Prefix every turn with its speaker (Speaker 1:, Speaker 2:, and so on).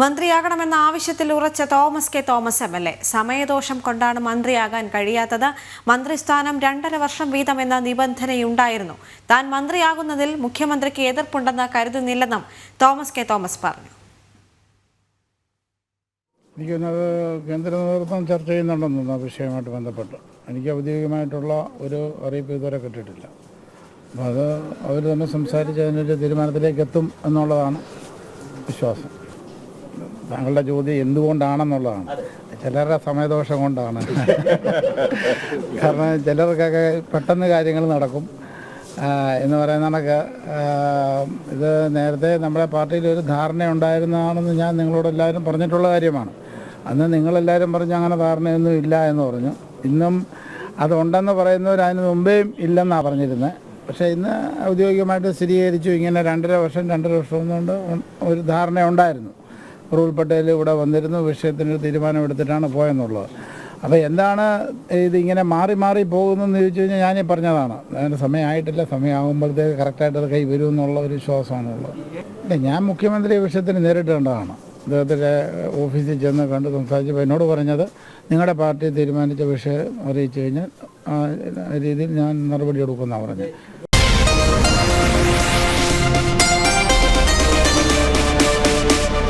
Speaker 1: മന്ത്രിയാകണമെന്ന ആവശ്യത്തിൽ ഉറച്ച Thomas K Thomas M L A. സമയദോഷം കൊണ്ടാണ് മന്ത്രിയാകാൻ കഴിയാത്തത്. മന്ത്രിസ്ഥാനം രണ്ടര വർഷം വീതമെന്ന നിബന്ധനയുണ്ടായിരുന്നു. താൻ മന്ത്രിയാകുന്നതിൽ മുഖ്യമന്ത്രിക്ക് എതിർപ്പുണ്ടെന്ന് കരുതുന്നില്ലെന്നും തോമസ് കെ തോമസ് പറഞ്ഞു.
Speaker 2: എനിക്കൊന്നത് കേന്ദ്ര നേതൃത്വം ചർച്ച ചെയ്യുന്നുണ്ടെന്ന് വിഷയവുമായിട്ട് ബന്ധപ്പെട്ട്. എനിക്ക് ഔദ്യോഗികമായിട്ടുള്ള ഒരു അറിയിപ്പ് ഇതുവരെ കിട്ടിയിട്ടില്ല. അപ്പോൾ അത് അവർ തന്നെ സംസാരിച്ച് അതിനൊരു തീരുമാനത്തിലേക്ക് എത്തും എന്നുള്ളതാണ് വിശ്വാസം. താങ്കളുടെ ചോദ്യം എന്തുകൊണ്ടാണെന്നുള്ളതാണ്. ചിലരുടെ സമയദോഷം കൊണ്ടാണ്. കാരണം ചിലർക്കൊക്കെ പെട്ടെന്ന് കാര്യങ്ങൾ നടക്കും. എന്ന് പറയുന്ന കണക്ക് ഇത് നേരത്തെ നമ്മുടെ പാർട്ടിയിൽ ഒരു ധാരണ ഉണ്ടായിരുന്നതാണെന്ന് ഞാൻ നിങ്ങളോട് എല്ലാവരും പറഞ്ഞിട്ടുള്ള കാര്യമാണ്. അന്ന് നിങ്ങളെല്ലാവരും പറഞ്ഞു അങ്ങനെ ധാരണയൊന്നും ഇല്ല എന്ന് പറഞ്ഞു. ഇന്നും അതുണ്ടെന്ന് പറയുന്നവർ അതിന് മുമ്പേയും ഇല്ലെന്നാണ് പറഞ്ഞിരുന്നത് പക്ഷേ ഇന്ന് ഔദ്യോഗികമായിട്ട് സ്ഥിരീകരിച്ചു. ഇങ്ങനെ രണ്ടര വർഷം രണ്ടര വർഷം കൊണ്ട് ഒരു ധാരണ ഉണ്ടായിരുന്നു. റൂൽ പട്ടേൽ ഇവിടെ വന്നിരുന്നു വിഷയത്തിനൊരു തീരുമാനമെടുത്തിട്ടാണ് പോയെന്നുള്ളത്. അപ്പോൾ എന്താണ് ഇതിങ്ങനെ മാറി മാറി പോകുന്നതെന്ന് ചോദിച്ചു കഴിഞ്ഞാൽ ഞാനീ പറഞ്ഞതാണ്. അതിന്റെ സമയമായിട്ടില്ല സമയമാകുമ്പോഴത്തേക്ക് കറക്റ്റായിട്ട് അത് കൈ വരും എന്നുള്ള ഒരു വിശ്വാസമാണുള്ളത്. ഇല്ല ഞാൻ മുഖ്യമന്ത്രി വിഷയത്തിന് നേരിട്ട് കണ്ടതാണ് അദ്ദേഹത്തിന്റെ ഓഫീസിൽ ചെന്ന് കണ്ട് സംസാരിച്ചപ്പോൾ എന്നോട് പറഞ്ഞത് നിങ്ങളുടെ പാർട്ടി തീരുമാനിച്ച വിഷയം അറിയിച്ചു കഴിഞ്ഞാൽ രീതിയിൽ ഞാൻ നടപടി എടുക്കുമെന്നാണ് പറഞ്ഞത്.